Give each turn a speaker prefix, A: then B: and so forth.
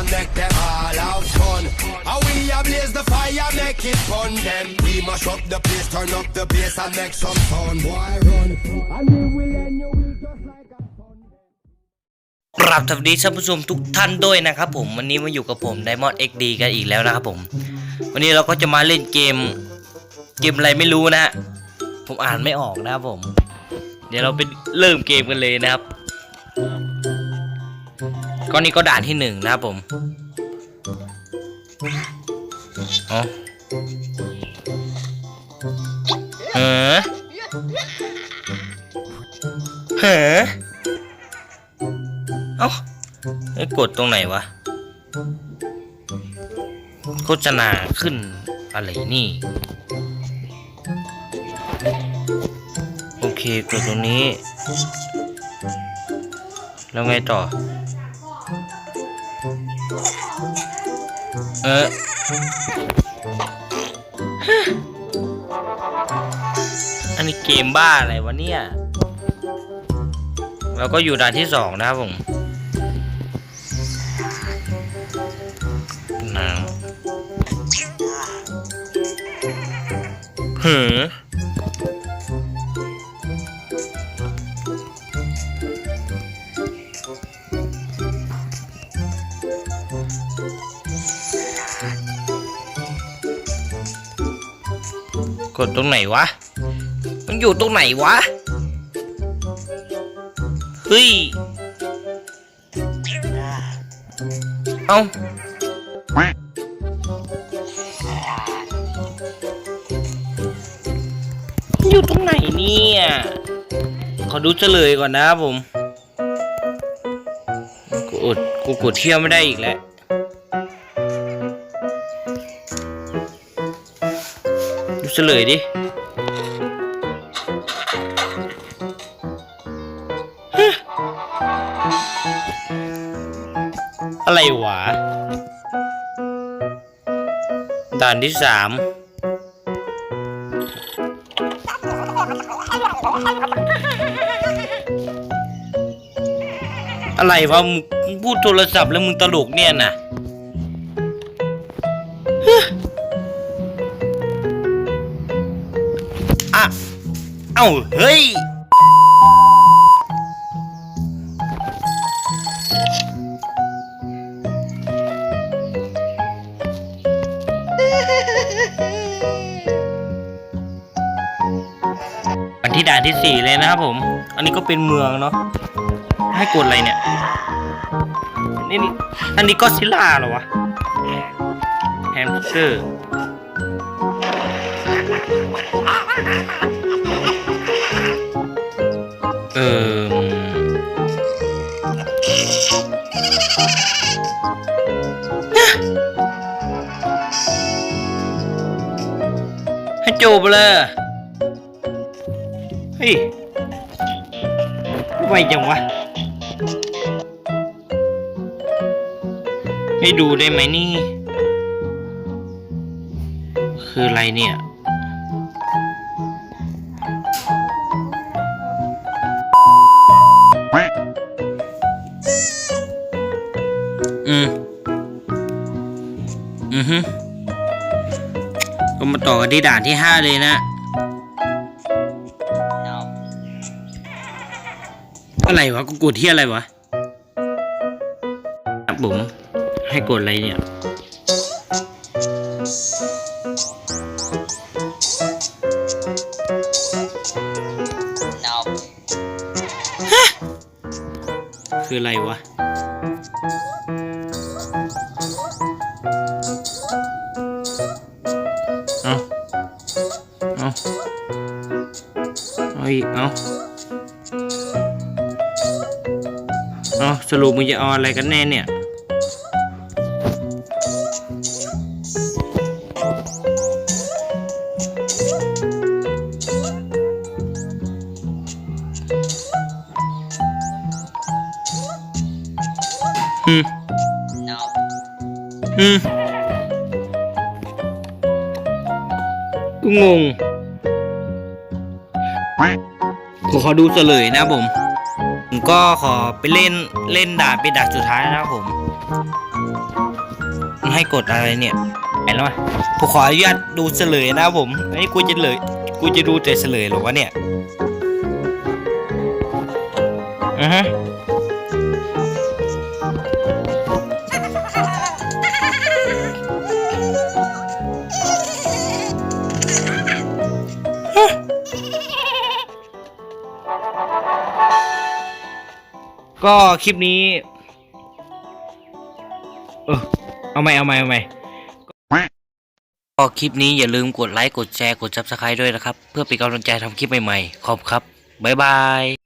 A: and make them all have fun. How we a blaze the fire, make it fun. Then we mash up the place, turn up the bass and make some sound. Boy, run. And we will end your week just like a fun.
B: ปรับสวัสดีท่านผู้ชมทุกท่านด้วยนะครับผมวันนี้มาอยู่กับผม Diamond XD กันอีกแล้วนะครับผม วันนี้เราก็จะมาเล่นเกม เกมอะไรไม่รู้นะ ผมอ่านไม่ออกนะครับผม เดี๋ยวเราไปเริ่มเกมกันเลยนะครับ ก็นี่ก็ด่านที่หนึ่งนะครับผมอ๋อเฮ้อเฮ้อเอ้าไอ้กดตรงไหนวะ โฆษณาขึ้นอะไรนี่ โอเค กดตรงนี้ แล้วไงต่อ เออ อันนี้เกมบ้าอะไรวะเนี่ย เราก็อยู่ด่านที่สองนะครับผมหนาวหือ ดตรงไหนวะ มันอยู่ตรงไหนวะ เฮ้ย เอ้าอยู่ตรงไหนเนี่ย ขอดูเฉลยก่อนนะผม กูอดกูกดเที่ยวไม่ได้อีกแล้ว ลยดิ อะไรวะ ด่านที่สามอะไรวะมึงพูดโทรศัพท์แล้วมึงตลกเนี่ยนะ อ้าเฮ้ยอันที่ด่านที่สี่เลยนะครับผม อันนี้ก็เป็นเมืองเนาะ ให้กดอะไรเนี่ย นี่นี่อันนี้ก็ซิล่าเหรอวะ แฮมสเตอร์ เออให้จบเลยเฮ้ยไวจังวะให้ดูได้ไหมนี่คืออะไรเนี่ย ที่ด่านที่ห้าเลยนะอะไรวะกูกดที่อะไรวะครับผมให้กดอะไรเนี่ยคืออะไรวะ เอาอีกเอาเอาสรุปมึงจะเอาอะไรกันแน่เนี่ยอืมอืมกูงง ผมขอดูเฉลยนะผม ผมก็ขอไปเล่นเล่นด่านไปด่านสุดท้ายนะครับผมมันให้กดอะไรเนี่ยเห็นแล้วไหมผมขออนุญาตดูเฉลยนะครับผมอันนี้กูจะเลย กูจะดูแต่เฉลยหรอวะเนี่ยอือฮะ ก็คลิปนี้ เออเอาไหม่เอาไหม่เอาไหม่ก็คลิปนี้อย่าลืมกดไลค์ กดแชร์ กดซับสไครต์ด้วยนะครับ เพื่อเป็นกำลังใจทำคลิปใหม่ๆ ขอบครับ บ๊ายบาย